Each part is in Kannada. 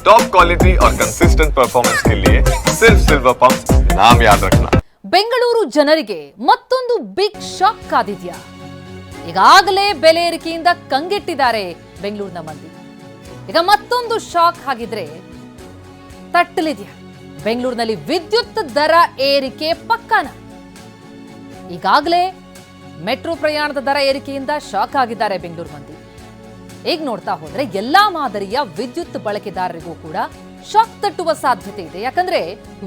टॉप क्वालिटी और कंसिस्टेंट परफॉर्मेंस के लिए सिर्फ सिल्वर पंप नाम याद रखना ಬೆಂಗಳೂರು ಜನರಿಗೆ ಮತ್ತೊಂದು ಬಿಗ್ ಶಾಕ್ ಕಾದಿದ್ಯಾ ಈಗಾಗಲೇ ಬೆಲೆ ಏರಿಕೆಯಿಂದ ಕಂಗೆಟ್ಟಿದ್ದಾರೆ ಬೆಂಗಳೂರಿನ ಮಂದಿ ಈಗ ಮತ್ತೊಂದು ಶಾಕ್ ಹಾಗಿದ್ರೆ ತಟ್ಟಲಿದ್ಯಾ ಬೆಂಗಳೂರಿನಲ್ಲಿ ವಿದ್ಯುತ್ ದರ ಏರಿಕೆ ಪಕ್ಕಾನ ಈಗಾಗಲೇ ಮೆಟ್ರೋ ಪ್ರಯಾಣದ ದರ ಏರಿಕೆಯಿಂದ ಶಾಕ್ ಆಗಿದ್ದಾರೆ ಬೆಂಗಳೂರು ಮಂದಿ ಈಗ ನೋಡ್ತಾ ಹೋದ್ರೆ ಎಲ್ಲಾ ಮಾದರಿಯ ವಿದ್ಯುತ್ ಬಳಕೆದಾರರಿಗೂ ಕೂಡ ಶಾಕ್ ತಟ್ಟುವ ಸಾಧ್ಯತೆ ಇದೆ. ಯಾಕಂದ್ರೆ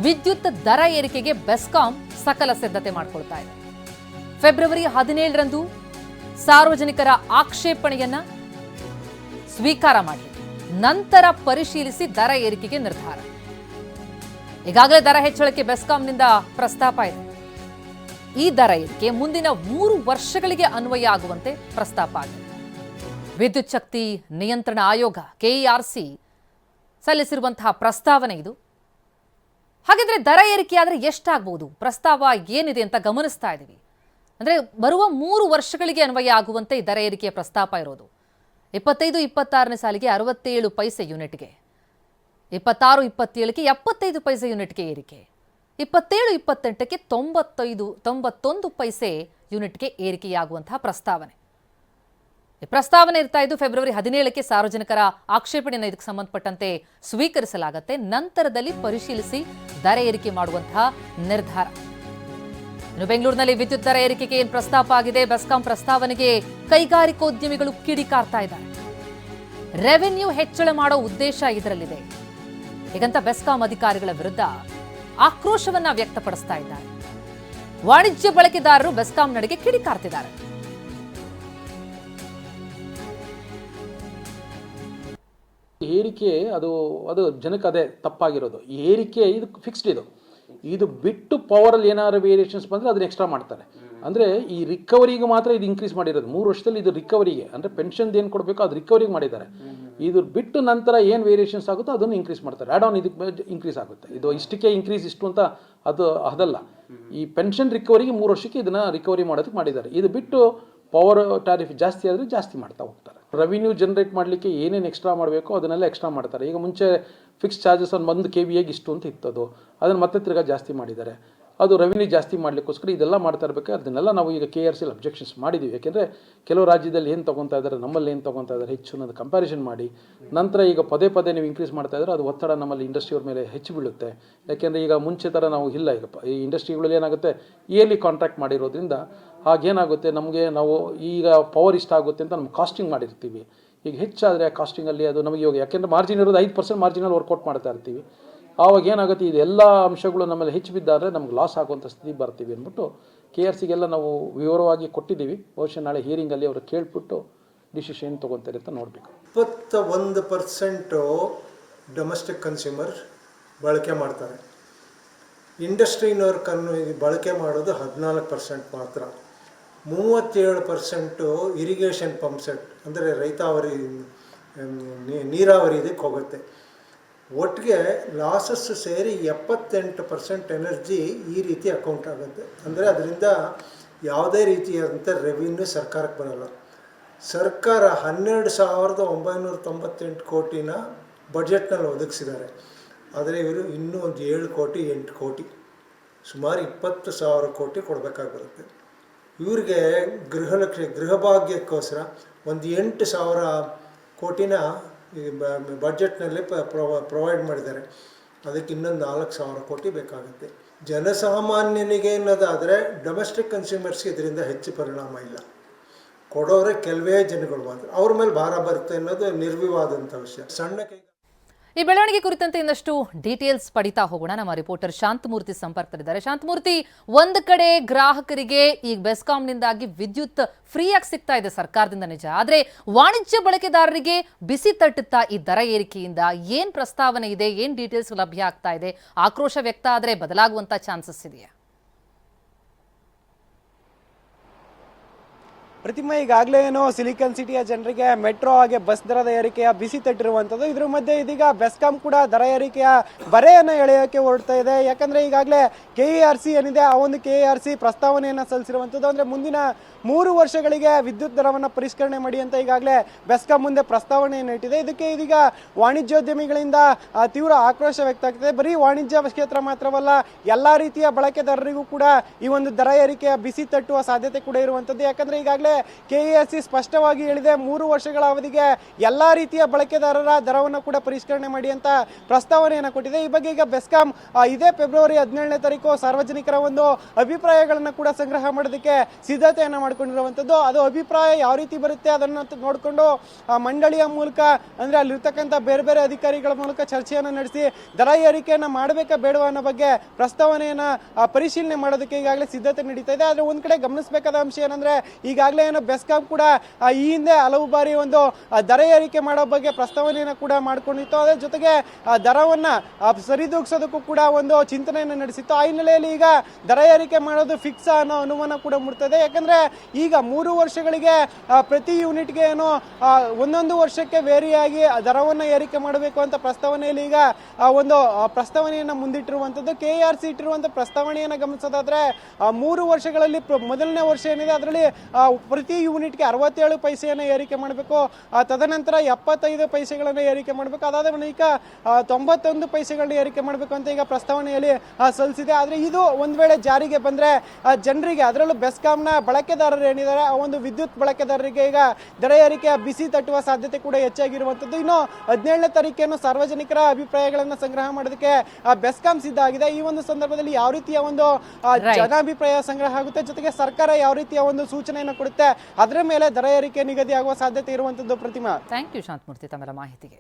ವಿದ್ಯುತ್ ದರ ಏರಿಕೆಗೆ ಬೆಸ್ಕಾಂ ಸಕಲ ಸಿದ್ಧತೆ ಮಾಡಿಕೊಳ್ತಾ ಇದೆ. ಫೆಬ್ರವರಿ ಹದಿನೇಳರಂದು ಸಾರ್ವಜನಿಕರ ಆಕ್ಷೇಪಣೆಯನ್ನ ಸ್ವೀಕಾರ ಮಾಡಿ, ನಂತರ ಪರಿಶೀಲಿಸಿ ದರ ಏರಿಕೆಗೆ ನಿರ್ಧಾರ. ಈಗಾಗಲೇ ದರ ಹೆಚ್ಚಳಕ್ಕೆ ಬೆಸ್ಕಾಂನಿಂದ ಪ್ರಸ್ತಾಪ ಇದೆ. ಈ ದರ ಏರಿಕೆ ಮುಂದಿನ ಮೂರು ವರ್ಷಗಳಿಗೆ ಅನ್ವಯ ಆಗುವಂತೆ ಪ್ರಸ್ತಾಪ ಆಗಿದೆ. ವಿದ್ಯುತ್ ಶಕ್ತಿ ನಿಯಂತ್ರಣ ಆಯೋಗ, ಕೆಇಆರ್ಸಿ ಸಲ್ಲಿಸಿರುವಂತಹ ಪ್ರಸ್ತಾವನೆ ಇದು. ಹಾಗಿದ್ರೆ ದರ ಏರಿಕೆಯಾದರೆ ಆದರೆ ಎಷ್ಟಾಗಬಹುದು ಪ್ರಸ್ತಾವ ಏನಿದೆ ಅಂತ ಗಮನಿಸ್ತಾ ಇದ್ದೀವಿ. ಅಂದರೆ ಬರುವ ಮೂರು ವರ್ಷಗಳಿಗೆ ಅನ್ವಯ ಆಗುವಂತೆ ಈ ದರ ಏರಿಕೆಯ ಪ್ರಸ್ತಾಪ ಇರೋದು. ಇಪ್ಪತ್ತೈದು, ಇಪ್ಪತ್ತಾರನೇ ಸಾಲಿಗೆ ಅರವತ್ತೇಳು ಪೈಸೆ ಯೂನಿಟ್ಗೆ. ಇಪ್ಪತ್ತಾರು, ಇಪ್ಪತ್ತೇಳಕ್ಕೆ ಎಪ್ಪತ್ತೈದು ಪೈಸೆ ಯೂನಿಟ್ಗೆ ಏರಿಕೆ. ಇಪ್ಪತ್ತೇಳು, ಇಪ್ಪತ್ತೆಂಟಕ್ಕೆ ತೊಂಬತ್ತೈದು, ತೊಂಬತ್ತೊಂದು ಪೈಸೆ ಯೂನಿಟ್ಗೆ ಏರಿಕೆಯಾಗುವಂತಹ ಪ್ರಸ್ತಾವನೆ. ಪ್ರಸ್ತಾವನೆ ಇರ್ತಾ ಇದ್ದು ಫೆಬ್ರವರಿ ಹದಿನೇಳಕ್ಕೆ ಸಾರ್ವಜನಿಕರ ಆಕ್ಷೇಪಣೆಯನ್ನು ಇದಕ್ಕೆ ಸಂಬಂಧಪಟ್ಟಂತೆ ಸ್ವೀಕರಿಸಲಾಗುತ್ತೆ. ನಂತರದಲ್ಲಿ ಪರಿಶೀಲಿಸಿ ದರ ಏರಿಕೆ ಮಾಡುವಂತಹ ನಿರ್ಧಾರ. ಇನ್ನು ಬೆಂಗಳೂರಿನಲ್ಲಿ ವಿದ್ಯುತ್ ದರ ಏರಿಕೆಗೆ ಏನು ಪ್ರಸ್ತಾಪ ಆಗಿದೆ? ಬೆಸ್ಕಾಂ ಪ್ರಸ್ತಾವನೆಗೆ ಕೈಗಾರಿಕೋದ್ಯಮಿಗಳು ಕಿಡಿಕಾರ್ತಾ ಇದ್ದಾರೆ. ರೆವೆನ್ಯೂ ಹೆಚ್ಚಳ ಮಾಡೋ ಉದ್ದೇಶ ಇದರಲ್ಲಿದೆ. ಹೀಗಂತ ಬೆಸ್ಕಾಂ ಅಧಿಕಾರಿಗಳ ವಿರುದ್ಧ ಆಕ್ರೋಶವನ್ನ ವ್ಯಕ್ತಪಡಿಸ್ತಾ ಇದ್ದಾರೆ. ವಾಣಿಜ್ಯ ಬಳಕೆದಾರರು ಬೆಸ್ಕಾಂ ನಡೆಗೆ ಕಿಡಿಕಾರ್ತಿದ್ದಾರೆ ಏರಿಕೆ ಅದು ಅದು ಜನಕ್ಕೆ ಅದೇ ತಪ್ಪಾಗಿರೋದು. ಈ ಏರಿಕೆ ಇದು ಫಿಕ್ಸ್ಡ್ ಇದು. ಇದು ಬಿಟ್ಟು ಪವರಲ್ಲಿ ಏನಾದ್ರು ವೇರಿಯೇಷನ್ಸ್ ಬಂದರೆ ಅದನ್ನ ಎಕ್ಸ್ಟ್ರಾ ಮಾಡ್ತಾರೆ. ಅಂದರೆ ಈ ರಿಕವರಿಗೆ ಮಾತ್ರ ಇದು ಇನ್ಕ್ರೀಸ್ ಮಾಡಿರೋದು. ಮೂರು ವರ್ಷದಲ್ಲಿ ಇದು ರಿಕವರಿಗೆ ಅಂದರೆ ಪೆನ್ಷನ್ದು ಏನು ಕೊಡಬೇಕು ಅದು ರಿಕವರಿಗೆ ಮಾಡಿದ್ದಾರೆ. ಇದು ಬಿಟ್ಟು ನಂತರ ಏನು ವೇರಿಯೇಷನ್ಸ್ ಆಗುತ್ತೋ ಅದನ್ನು ಇನ್ಕ್ರೀಸ್ ಮಾಡ್ತಾರೆ. ಆ್ಯಡ್ ಆನ್ ಇದಕ್ಕೆ ಇನ್ಕ್ರೀಸ್ ಆಗುತ್ತೆ. ಇದು ಇಷ್ಟಕ್ಕೆ ಇನ್ಕ್ರೀಸ್ ಇಷ್ಟು ಅಂತ ಅದು ಅದಲ್ಲ. ಈ ಪೆನ್ಷನ್ ರಿಕವರಿಗೆ ಮೂರು ವರ್ಷಕ್ಕೆ ಇದನ್ನು ರಿಕವರಿ ಮಾಡೋದಕ್ಕೆ ಮಾಡಿದ್ದಾರೆ. ಇದು ಬಿಟ್ಟು ಪವರ್ ಟ್ಯಾರಿಫ್ ಜಾಸ್ತಿ ಆದರೆ ಜಾಸ್ತಿ ಮಾಡ್ತಾ ಹೋಗ್ತಾರೆ. ರೆವಿನ್ಯೂ ಜನರೇಟ್ ಮಾಡಲಿಕ್ಕೆ ಏನೇನು ಎಕ್ಸ್ಟ್ರಾ ಮಾಡಬೇಕು ಅದನ್ನೆಲ್ಲ ಎಕ್ಸ್ಟ್ರಾ ಮಾಡ್ತಾರೆ. ಈಗ ಮುಂಚೆ ಫಿಕ್ಸ್ ಚಾರ್ಜಸ್ ಒಂದು ಒಂದು ಕೆ ವಿಯಾಗಿ ಇಷ್ಟು ಅಂತ ಇತ್ತದು. ಅದನ್ನು ಮತ್ತೆ ತಿರ್ಗಾ ಜಾಸ್ತಿ ಮಾಡಿದ್ದಾರೆ. ಅದು ರೆವಿನ್ಯೂ ಜಾಸ್ತಿ ಮಾಡಲಿಕ್ಕೋಸ್ಕರ ಇದೆಲ್ಲ ಮಾಡ್ತಾ ಇರಬೇಕು ಅದನ್ನೆಲ್ಲ ನಾವು ಈಗ ಕೆ ಆರ್ ಸಿಲ್ ಅಬ್ಜೆಕ್ಷನ್ಸ್ ಮಾಡಿದ್ದೀವಿ ಯಾಕೆಂದರೆ ಕೆಲವು ರಾಜ್ಯದಲ್ಲಿ ಏನು ತೊಗೊತಾ ಇದ್ದಾರೆ, ನಮ್ಮಲ್ಲಿ ಏನು ತೊಗೊತಾ ಇದ್ದಾರೆ ಹೆಚ್ಚು ಅನ್ನೋದು ಕಂಪ್ಯಾರಿಸನ್ ಮಾಡಿ. ನಂತರ ಈಗ ಪದೇ ಪದೇ ನೀವು ಇನ್ಕ್ರೀಸ್ ಮಾಡ್ತಾ ಇದ್ದರೆ ಅದು ಒತ್ತಡ ನಮ್ಮಲ್ಲಿ ಇಂಡಸ್ಟ್ರಿಯವ್ರ ಮೇಲೆ ಹೆಚ್ಚು ಬೀಳುತ್ತೆ. ಯಾಕೆಂದರೆ ಈಗ ಮುಂಚೆ ಥರ ನಾವು ಇಲ್ಲ. ಈಗ ಈ ಇಂಡಸ್ಟ್ರಿಗಳಲ್ಲಿ ಏನಾಗುತ್ತೆ ಇಯರ್ಲಿ ಕಾಂಟ್ರಾಕ್ಟ್ ಮಾಡಿರೋದ್ರಿಂದ ಆಗೇನಾಗುತ್ತೆ ನಮಗೆ ನಾವು ಈಗ ಪವರ್ ಇಷ್ಟ ಆಗುತ್ತೆ ಅಂತ ನಮ್ಗೆ ಕಾಸ್ಟಿಂಗ್ ಮಾಡಿರ್ತೀವಿ. ಈಗ ಹೆಚ್ಚಾದರೆ ಕಾಸ್ಟಿಂಗಲ್ಲಿ ಅದು ನಮಗೆ ಇವಾಗ ಯಾಕೆಂದರೆ ಮಾರ್ಜಿನ್ ಇರೋದು ಐದು ಪರ್ಸೆಂಟ್ ಮಾರ್ಜಿನಲ್ಲಿ ವರ್ಕೌಟ್ ಮಾಡ್ತಾ ಇರ್ತೀವಿ. ಆವಾಗ ಏನಾಗುತ್ತೆ? ಇದು ಎಲ್ಲ ಅಂಶಗಳು ನಮ್ಮಲ್ಲಿ ಹೆಚ್ಚು ಬಿದ್ದಾದರೆ ನಮ್ಗೆ ಲಾಸ್ ಆಗುವಂಥ ಸ್ಥಿತಿ ಬರ್ತೀವಿ ಅಂದ್ಬಿಟ್ಟು ಕೆ ಆರ್ ಸಿಗೆಲ್ಲ ನಾವು ವಿವರವಾಗಿ ಕೊಟ್ಟಿದ್ದೀವಿ. ಬಹುಶಃ ನಾಳೆ ಹಿಯರಿಂಗಲ್ಲಿ ಅವರು ಕೇಳ್ಬಿಟ್ಟು ಡಿಸಿಷನ್ ತೊಗೊತಾರೆ ಅಂತ ನೋಡಬೇಕು. ಇಪ್ಪತ್ತ ಒಂದು ಪರ್ಸೆಂಟು ಡೊಮೆಸ್ಟಿಕ್ ಕನ್ಸ್ಯೂಮರ್ ಬಳಕೆ ಮಾಡ್ತಾರೆ. ಇಂಡಸ್ಟ್ರಿನವ್ರು ಕನ್ ಬಳಕೆ ಮಾಡೋದು ಹದಿನಾಲ್ಕು ಪರ್ಸೆಂಟ್ ಮಾತ್ರ. ಮೂವತ್ತೇಳು ಪರ್ಸೆಂಟು ಇರಿಗೇಷನ್ ಪಂಪ್ ಸೆಟ್ ಅಂದರೆ ರೈತಾವರಿ ನೀರಾವರಿ ಇದಕ್ಕೆ ಹೋಗುತ್ತೆ. ಒಟ್ಟಿಗೆ ಲಾಸಸ್ ಸೇರಿ ಎಪ್ಪತ್ತೆಂಟು ಪರ್ಸೆಂಟ್ ಎನರ್ಜಿ ಈ ರೀತಿ ಅಕೌಂಟ್ ಆಗುತ್ತೆ. ಅಂದರೆ ಅದರಿಂದ ಯಾವುದೇ ರೀತಿಯಾದಂಥ ರೆವಿನ್ಯೂ ಸರ್ಕಾರಕ್ಕೆ ಬರೋಲ್ಲ. ಸರ್ಕಾರ ಹನ್ನೆರಡು ಸಾವಿರದ ಒಂಬೈನೂರ ತೊಂಬತ್ತೆಂಟು ಕೋಟಿನ ಬಜೆಟ್ನಲ್ಲಿ ಒದಗಿಸಿದ್ದಾರೆ. ಆದರೆ ಇವರು ಇನ್ನೂ ಒಂದು ಏಳು ಕೋಟಿ, ಎಂಟು ಕೋಟಿ, ಸುಮಾರು ಇಪ್ಪತ್ತು ಸಾವಿರ ಕೋಟಿ ಕೊಡಬೇಕಾಗಿರುತ್ತೆ ಇವ್ರಿಗೆ ಗೃಹಲಕ್ಷ್ಮಿ ಗೃಹಭಾಗ್ಯಕ್ಕೋಸ್ಕರ ಒಂದು ಎಂಟು ಸಾವಿರ ಕೋಟಿನ ಈ ಬಜೆಟ್ನಲ್ಲಿ ಪ್ರೊವೈಡ್ ಮಾಡಿದ್ದಾರೆ. ಅದಕ್ಕೆ ಇನ್ನೊಂದು ನಾಲ್ಕು ಸಾವಿರ ಕೋಟಿ ಬೇಕಾಗುತ್ತೆ. ಜನಸಾಮಾನ್ಯನಿಗೆ ಅನ್ನೋದಾದರೆ ಡೊಮೆಸ್ಟಿಕ್ ಕನ್ಸ್ಯೂಮರ್ಸ್ಗೆ ಇದರಿಂದ ಹೆಚ್ಚು ಪರಿಣಾಮ ಇಲ್ಲ. ಕೊಡೋರೆ ಕೆಲವೇ ಜನಗಳು ಮಾತ್ರ. ಅವ್ರ ಮೇಲೆ ಭಾರ ಬರುತ್ತೆ ಅನ್ನೋದು ನಿರ್ವಿವಾದಂಥ ವಿಷಯ. ಸಣ್ಣ ಈ ಬೆಳವಣಿಗೆ ಕುರಿತಂತೆ ಇನ್ನಷ್ಟು ಡೀಟೇಲ್ಸ್ ಪಡಿತಾ ಹೋಗೋಣ. ನಮ್ಮ ರಿಪೋರ್ಟರ್ ಶಾಂತಮೂರ್ತಿ ಸಂಪರ್ಕದಲ್ಲಿದ್ದಾರೆ. ಶಾಂತಮೂರ್ತಿ, ಒಂದು ಕಡೆ ಗ್ರಾಹಕರಿಗೆ ಈಗ ಬೆಸ್ಕಾಂನಿಂದಾಗಿ ವಿದ್ಯುತ್ ಫ್ರೀಯಾಗಿ ಸಿಗ್ತಾ ಇದೆ ಸರ್ಕಾರದಿಂದ ನಿಜ. ಆದರೆ ವಾಣಿಜ್ಯ ಬಳಕೆದಾರರಿಗೆ ಬಿಸಿ ತಟ್ಟುತ್ತಾ ಈ ದರ ಏರಿಕೆಯಿಂದ ಏನು ಪ್ರಸ್ತಾವನೆ ಇದೆ, ಏನು ಡೀಟೇಲ್ಸ್ ಲಭ್ಯ ಆಗ್ತಾ ಇದೆ? ಆಕ್ರೋಶ ವ್ಯಕ್ತ ಆದರೆ ಬದಲಾಗುವಂತ ಚಾನ್ಸಸ್ ಇದೆಯಾ? ಪ್ರತಿಮಾ ಈಗಾಗಲೇ ಏನು ಸಿಲಿಕಾನ್ ಸಿಟಿಯ ಜನರಿಗೆ ಮೆಟ್ರೋ ಹಾಗೆ ಬಸ್ ದರದ ಏರಿಕೆಯ ಬಿಸಿ ತಟ್ಟಿರುವಂಥದ್ದು. ಇದ್ರ ಮಧ್ಯೆ ಇದೀಗ ಬೆಸ್ಕಾಂ ಕೂಡ ದರ ಏರಿಕೆಯ ಬರೆಯನ್ನು ಎಳೆಯೋಕೆ ಹೊರಡ್ತಾ ಇದೆ. ಯಾಕಂದರೆ ಈಗಾಗಲೇ ಕೆ ಇ ಆರ್ ಸಿ ಏನಿದೆ, ಆ ಒಂದು ಕೆ ಇ ಆರ್ ಸಿ ಪ್ರಸ್ತಾವನೆಯನ್ನು ಸಲ್ಲಿಸಿರುವಂಥದ್ದು. ಅಂದರೆ ಮುಂದಿನ ಮೂರು ವರ್ಷಗಳಿಗೆ ವಿದ್ಯುತ್ ದರವನ್ನು ಪರಿಷ್ಕರಣೆ ಮಾಡಿ ಅಂತ ಈಗಾಗಲೇ ಬೆಸ್ಕಾಂ ಮುಂದೆ ಪ್ರಸ್ತಾವನೆಯನ್ನು ಇಟ್ಟಿದೆ. ಇದಕ್ಕೆ ಇದೀಗ ವಾಣಿಜ್ಯೋದ್ಯಮಿಗಳಿಂದ ತೀವ್ರ ಆಕ್ರೋಶ ವ್ಯಕ್ತ ಆಗ್ತಿದೆ ಬರೀ ವಾಣಿಜ್ಯ ಕ್ಷೇತ್ರ ಮಾತ್ರವಲ್ಲ, ಎಲ್ಲ ರೀತಿಯ ಬಳಕೆದಾರರಿಗೂ ಕೂಡ ಈ ಒಂದು ದರ ಏರಿಕೆಯ ಬಿಸಿ ತಟ್ಟುವ ಸಾಧ್ಯತೆ ಕೂಡ ಇರುವಂಥದ್ದು. ಯಾಕಂದರೆ ಈಗಾಗಲೇ ಕೆ ಸಿ ಸ್ಪಷ್ಟವಾಗಿ ಹೇಳಿದೆ, ಮೂರು ವರ್ಷಗಳ ಅವಧಿಗೆ ಎಲ್ಲಾ ರೀತಿಯ ಬಳಕೆದಾರರ ದರವನ್ನು ಕೂಡ ಪರಿಷ್ಕರಣೆ ಮಾಡಿ ಅಂತ ಪ್ರಸ್ತಾವನೆಯನ್ನು ಕೊಟ್ಟಿದೆ. ಈ ಬಗ್ಗೆ ಈಗ ಬೆಸ್ಕಾಂ ಇದೇ ಫೆಬ್ರವರಿ ಹದಿನೇಳನೇ ತಾರೀಕು ಸಾರ್ವಜನಿಕರ ಒಂದು ಅಭಿಪ್ರಾಯಗಳನ್ನು ಕೂಡ ಸಂಗ್ರಹ ಮಾಡೋದಕ್ಕೆ ಸಿದ್ಧತೆಯನ್ನು ಮಾಡಿಕೊಂಡಿರುವಂಥದ್ದು. ಅದು ಅಭಿಪ್ರಾಯ ಯಾವ ರೀತಿ ಬರುತ್ತೆ ಅದನ್ನು ನೋಡಿಕೊಂಡು ಮಂಡಳಿಯ ಮೂಲಕ, ಅಂದ್ರೆ ಅಲ್ಲಿರ್ತಕ್ಕಂಥ ಬೇರೆ ಬೇರೆ ಅಧಿಕಾರಿಗಳ ಮೂಲಕ ಚರ್ಚೆಯನ್ನು ನಡೆಸಿ, ದರ ಏರಿಕೆಯನ್ನು ಮಾಡಬೇಕಾ ಬೇಡವಾ ಅನ್ನೋ ಬಗ್ಗೆ ಪ್ರಸ್ತಾವನೆಯನ್ನ ಪರಿಶೀಲನೆ ಮಾಡೋದಕ್ಕೆ ಈಗಾಗಲೇ ಸಿದ್ಧತೆ ನಡೀತಾ ಇದೆ. ಆದ್ರೆ ಒಂದು ಕಡೆ ಗಮನಿಸಬೇಕಾದ ಅಂಶ ಏನಂದ್ರೆ, ಈಗಾಗಲೇ ಏನು ಬೆಸ್ಕಾಂ ಕೂಡ ಈ ಹಿಂದೆ ಹಲವು ಬಾರಿ ಒಂದು ದರ ಏರಿಕೆ ಮಾಡೋ ಬಗ್ಗೆ ಪ್ರಸ್ತಾವನೆಯನ್ನು ಕೂಡ ಮಾಡ್ಕೊಂಡಿತ್ತು. ಅದರ ಜೊತೆಗೆ ದರವನ್ನು ಸರಿದೂಗಿಸೋದಕ್ಕೂ ಕೂಡ ಒಂದು ಚಿಂತನೆಯನ್ನು ನಡೆಸಿತ್ತು. ಆ ಹಿನ್ನೆಲೆಯಲ್ಲಿ ಈಗ ದರ ಏರಿಕೆ ಮಾಡೋದು ಫಿಕ್ಸ್ ಅನ್ನೋ ಅನುಮಾನ ಕೂಡ ಮೂಡ್ತದೆ ಯಾಕಂದ್ರೆ ಈಗ ಮೂರು ವರ್ಷಗಳಿಗೆ ಪ್ರತಿ ಯೂನಿಟ್ಗೆ ಏನು ಒಂದೊಂದು ವರ್ಷಕ್ಕೆ ವೇರಿಯಾಗಿ ದರವನ್ನು ಏರಿಕೆ ಮಾಡಬೇಕು ಅಂತ ಪ್ರಸ್ತಾವನೆಯಲ್ಲಿ ಈಗ ಒಂದು ಪ್ರಸ್ತಾವನೆಯನ್ನು ಮುಂದಿಟ್ಟಿರುವಂಥದ್ದು. ಕೆ ಆರ್ ಸಿ ಇಟ್ಟಿರುವಂಥ ಪ್ರಸ್ತಾವನೆಯನ್ನು ಗಮನಿಸೋದಾದ್ರೆ ಮೂರು ವರ್ಷಗಳಲ್ಲಿ ಮೊದಲನೇ ವರ್ಷ ಏನಿದೆ, ಅದರಲ್ಲಿ ಪ್ರತಿ ಯೂನಿಟ್ಗೆ ಅರವತ್ತೇಳು ಪೈಸೆಯನ್ನು ಏರಿಕೆ ಮಾಡಬೇಕು. ತದನಂತರ ಎಪ್ಪತ್ತೈದು ಪೈಸೆಗಳನ್ನು ಏರಿಕೆ ಮಾಡಬೇಕು. ಅದಾದ ಬಳಿಕ ತೊಂಬತ್ತೊಂದು ಪೈಸೆಗಳನ್ನ ಏರಿಕೆ ಮಾಡಬೇಕು ಅಂತ ಈಗ ಪ್ರಸ್ತಾವನೆಯಲ್ಲಿ ಸಲ್ಲಿಸಿದೆ. ಆದರೆ ಇದು ಒಂದು ವೇಳೆ ಜಾರಿಗೆ ಬಂದರೆ ಜನರಿಗೆ ಅದರಲ್ಲೂ ಬೆಸ್ಕಾಂನ ಬಳಕೆದಾರರು ಏನಿದ್ದಾರೆ ಆ ಒಂದು ವಿದ್ಯುತ್ ಬಳಕೆದಾರರಿಗೆ ಈಗ ದರ ಏರಿಕೆ ಬಿಸಿ ತಟ್ಟುವ ಸಾಧ್ಯತೆ ಕೂಡ ಹೆಚ್ಚಾಗಿರುವಂಥದ್ದು. ಇನ್ನು ಹದಿನೇಳನೇ ತಾರೀಕೇನು ಸಾರ್ವಜನಿಕರ ಅಭಿಪ್ರಾಯಗಳನ್ನು ಸಂಗ್ರಹ ಮಾಡೋದಕ್ಕೆ ಆ, ಬೆಸ್ಕಾಂ ಸಿದ್ಧ ಆಗಿದೆ. ಈ ಒಂದು ಸಂದರ್ಭದಲ್ಲಿ ಯಾವ ರೀತಿಯ ಒಂದು. ಜನಾಭಿಪ್ರಾಯ ಸಂಗ್ರಹ ಆಗುತ್ತೆ? ಜೊತೆಗೆ ಸರ್ಕಾರ ಯಾವ ರೀತಿಯ ಒಂದು ಸೂಚನೆಯನ್ನು ಕೊಡುತ್ತೆ? ಅದರ ಮೇಲೆ ದರ ಏರಿಕೆ ನಿಗದಿಯಾಗುವ ಸಾಧ್ಯತೆ ಇರುವಂತದ್ದು ಪ್ರತಿಮಾ. ಥ್ಯಾಂಕ್ ಯು ಶಾಂತಮೂರ್ತಿ ತಮ್ಮ ಮಾಹಿತಿಗೆ.